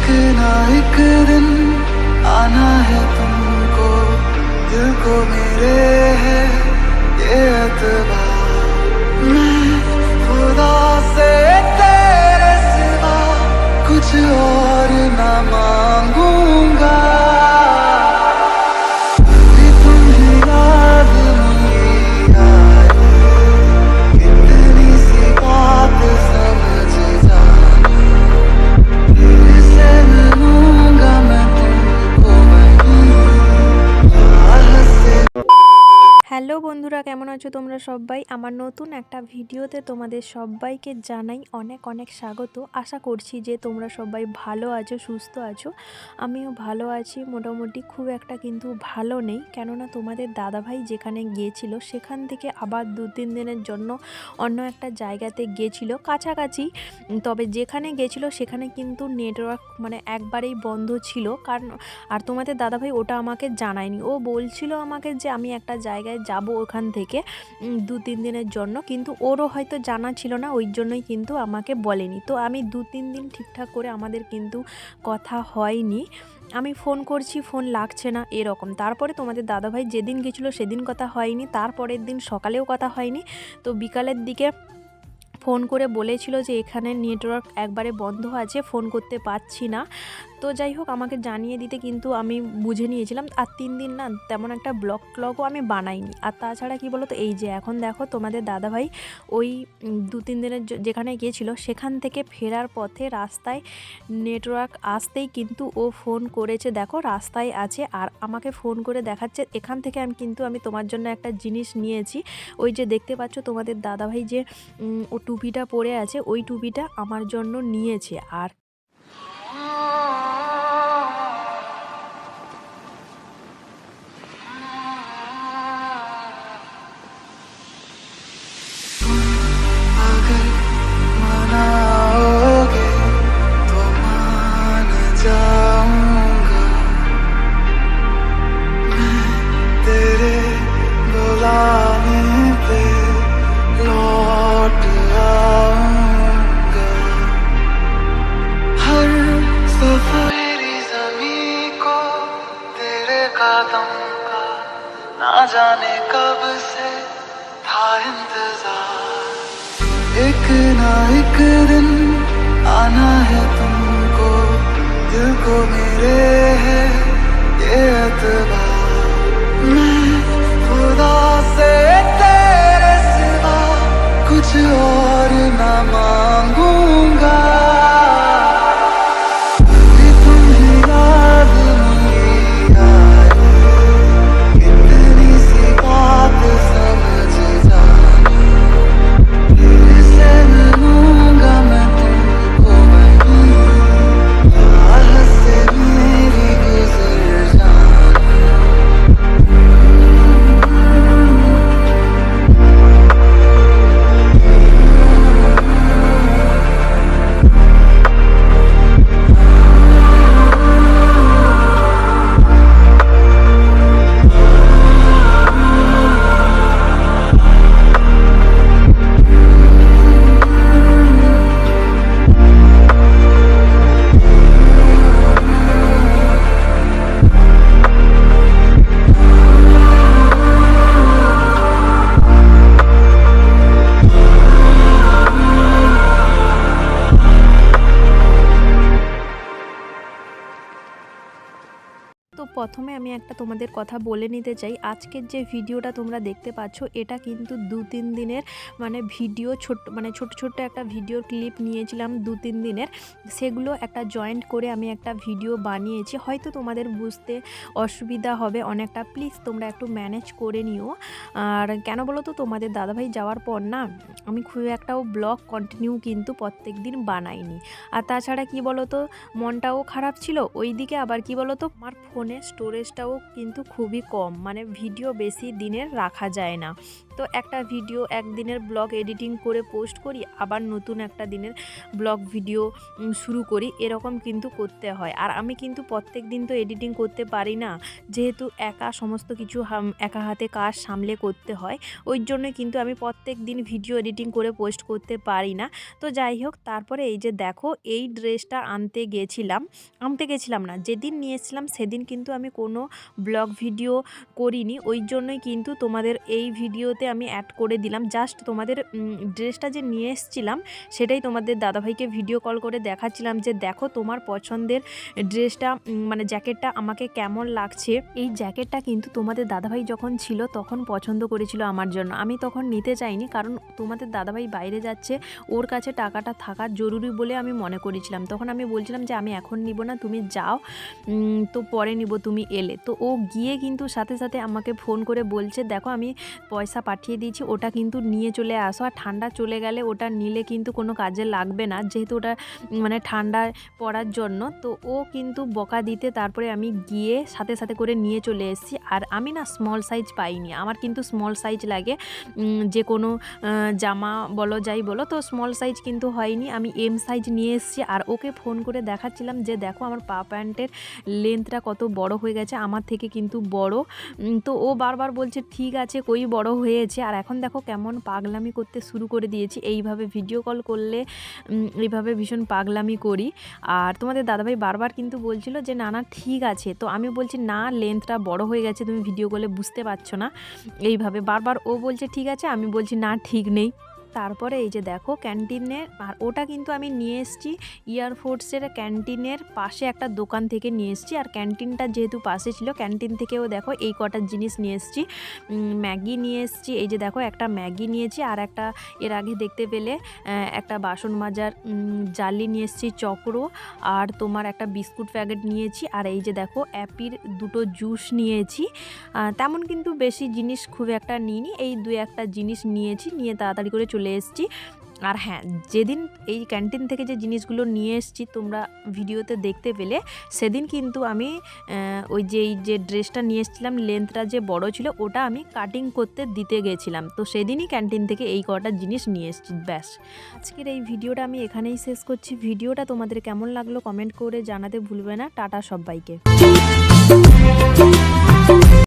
एक ना एक दिन आना है तुमको दिल को मेरे বন্ধুরা, কেমন আছো তোমরা সবাই? আমার নতুন একটা ভিডিওতে তোমাদের সবাইকে জানাই অনেক অনেক স্বাগত। আশা করছি যে তোমরা সবাই ভালো আছো, সুস্থ আছো। আমিও ভালো আছি, মোটামুটি খুব একটা কিন্তু ভালো নেই। কেননা তোমাদের দাদাভাই যেখানে গিয়েছিল, সেখান থেকে আবার দু তিন দিনের জন্য অন্য একটা জায়গাতে গিয়েছিল। কাছাকাছি, তবে যেখানে গেছিল সেখানে কিন্তু নেটওয়ার্ক মানে একবারেই বন্ধ ছিল। কারণ, আর তোমাদের দাদাভাই ওটা আমাকে জানায়নি। ও বলছিল আমাকে যে আমি একটা জায়গায় যাব, ওখান থেকে দু তিন দিনের জন্য। কিন্তু ওরও হয়তো জানা ছিল না, ওই জন্যই কিন্তু আমাকে বলেনি। তো আমি দু তিন দিন ঠিকঠাক করে আমাদের কিন্তু কথা হয়নি। আমি ফোন করছি, ফোন লাগছে না, এরকম। তারপরে তোমাদের দাদাভাই যেদিন গেছিল সেদিন কথা হয়নি, তারপরের দিন সকালেও কথা হয়নি। তো বিকালের দিকে ফোন করে বলেছিল যে এখানে নেটওয়ার্ক একবারে বন্ধ আছে, ফোন করতে পারছি না। তো যাই হোক, আমাকে জানিয়ে দিতে কিন্তু আমি বুঝে নিয়েছিলাম। আর তিন দিন না, তেমন একটা ব্লগ ট্লগও আমি বানাইনি। আর তাছাড়া কি বলো তো এই যে এখন দেখো তোমাদের দাদাভাই ওই দু, তিন দিনের যেখানে গিয়েছিল, সেখান থেকে ফেরার পথে রাস্তায় নেটওয়ার্ক আসতেই কিন্তু ও ফোন করেছে, দেখো রাস্তায় আছে আর আমাকে ফোন করে দেখাচ্ছে। এখান থেকে আমি কিন্তু আমি তোমার জন্য একটা জিনিস নিয়েছি। ওই যে দেখতে পাচ্ছ তোমাদের দাদাভাই যে ও টুপিটা পরে আছে, ওই টুপিটা আমার জন্য নিয়েছে। আর जाने कब से था इंतज़ार। एक প্রথমে আমি একটা তোমাদের কথা বলে নিতে চাই। আজকের যে ভিডিওটা তোমরা দেখতে পাচ্ছ, এটা কিন্তু দু তিন দিনের মানে ভিডিও ছোট মানে ছোট ছোট একটা ভিডিও ক্লিপ নিয়েছিলাম দু তিন দিনের। সেগুলো একটা জয়েন্ট করে আমি একটা ভিডিও বানিয়েছি। হয়তো তোমাদের বুঝতে অসুবিধা হবে অনেকটা। প্লিজ তোমরা একটু ম্যানেজ করে নিও। আর কেন বলো তো, তোমাদের দাদাভাই যাওয়ার পর না, আমি খুব একটাও ব্লগ কন্টিনিউ কিন্তু প্রত্যেক দিন বানাইনি। আর তাছাড়া কি বলো তো, মনটাও খারাপ ছিল। ওইদিকে আবার কি বলো তো আমার ফোনে স্টোরেজটাও কিন্তু খুবই কম। মানে ভিডিও বেশি দিনের রাখা যায় না। তো একটা ভিডিও একদিনের ব্লগ এডিটিং করে পোস্ট করি, আবার নতুন একটা দিনের ব্লগ ভিডিও শুরু করি, এরকম কিন্তু করতে হয়। আর আমি কিন্তু প্রত্যেক দিন তো এডিটিং করতে পারি না, যেহেতু একা সমস্ত কিছু একা হাতে কাজ সামলে করতে হয়, ওই জন্য কিন্তু আমি প্রত্যেক দিন ভিডিও এডিটিং করে পোস্ট করতে পারি না। তো যাই হোক, তারপরে এই যে দেখো, এই ড্রেসটা আনতে গেছিলাম আনতে গেছিলাম না, যেদিন নিয়ে এসেছিলাম সেদিন কিন্তু আমি কোনো ব্লগ ভিডিও করিনি, ওই জন্যই কিন্তু তোমাদের এই ভিডিওতে আমি অ্যাড করে দিলাম। জাস্ট তোমাদের ড্রেসটা যে নিয়ে এসেছিলাম, সেটাই তোমাদের দাদাভাইকে ভিডিও কল করে দেখাচ্ছিলাম যে, দেখো তোমার পছন্দের ড্রেসটা মানে জ্যাকেটটা আমাকে কেমন লাগছে? এই জ্যাকেটটা কিন্তু তোমাদের দাদাভাই যখন ছিল, তখন পছন্দ করেছিল আমার জন্য। আমি তখন নিতে চাইনি, কারণ তোমাদের দাদাভাই বাইরে যাচ্ছে, ওর কাছে টাকাটা থাকা জরুরি বলে আমি মনে করেছিলাম। তখন আমি বলছিলাম যে, আমি এখন নিব না, তুমি যাও তো পরে নিব, তুমি এলে। তো ও গিয়ে কিন্তু সাথে সাথে আমাকে ফোন করে বলছে, দেখো আমি পয়সা পাঠিয়ে দিয়েছি, ওটা কিন্তু নিয়ে চলে আসো। আর ঠান্ডা চলে গেলে ওটা নিলে কিন্তু কোনো কাজে লাগবে না, যেহেতু ওটা মানে ঠান্ডায় পড়ার জন্য। তো ও কিন্তু বকা দিতে তারপরে আমি গিয়ে সাথে সাথে করে নিয়ে চলে এসেছি। আর আমি না স্মল সাইজ পাইনি, আমার কিন্তু স্মল সাইজ লাগে। যে কোনো জামা বলো, যাই বলো, তো স্মল সাইজ কিন্তু হয়নি। আমি এম সাইজ নিয়ে এসেছি আর ওকে ফোন করে দেখাচ্ছিলাম যে, দেখো আমার পা প্যান্টের লেন্থটা কত বড় হয়ে গেছে, আমার থেকে কিন্তু বড়। তো ও বারবার বলছে, ঠিক আছে, কই বড় হয়েছে আর এখন দেখো কেমন পাগলামি করতে শুরু করে দিয়েছি। এইভাবে ভিডিও কল করলে এইভাবে ভীষণ পাগলামি করি। আর তোমাদের দাদাভাই বারবার কিন্তু বলছিল যে, না না, ঠিক আছে। তো আমি বলছি, না লেন্থটা বড় হয়ে গেছে, তুমি ভিডিও কলে বুঝতে পারছ না। এইভাবে বারবার ও বলছে, ঠিক আছে? আমি বলছি, না, ঠিক নেই। তারপরে এই যে দেখো ক্যান্টিনের, আর ওটা কিন্তু আমি নিয়ে এসেছি ইয়ারফোর্সের ক্যান্টিনের পাশে একটা দোকান থেকে নিয়ে এসেছি। আর ক্যান্টিনটা যেহেতু পাশে ছিল, ক্যান্টিন থেকেও দেখো এই কটা জিনিস নিয়ে এসেছি। ম্যাগি নিয়ে এসেছি, এই যে দেখো একটা ম্যাগি নিয়েছি, আর একটা এর আগে দেখতে পেলে একটা বাসন মাজার জালি নিয়ে এসেছি, চক্র, আর তোমার একটা বিস্কুট প্যাকেট নিয়েছি, আর এই যে দেখো অ্যাপির দুটো জুস নিয়েছি। তেমন কিন্তু বেশি জিনিস খুব একটা নিইনি, এই দু একটা জিনিস নিয়েছি, নিয়ে তাড়াতাড়ি করে চলে এসেছি। আর হ্যাঁ যেদিন এই ক্যান্টিন থেকে যে জিনিসগুলো নিয়ে এসেছি তোমরা ভিডিওতে দেখতে পেলে, সেদিন কিন্তু আমি ওই যে এই যে ড্রেসটা নিয়ে এসেছিলাম লেন্থটা যে বড় ছিল, ওটা আমি কাটিং করতে দিতে গেছিলাম। তো সেদিনই ক্যান্টিন থেকে এই কটা জিনিস নিয়ে এসেছি, ব্যাস। আজকের এই ভিডিওটা আমি এখানেই শেষ করছি। ভিডিওটা তোমাদের কেমন লাগল কমেন্ট করে জানাতে ভুলবে না। টাটা সবাইকে।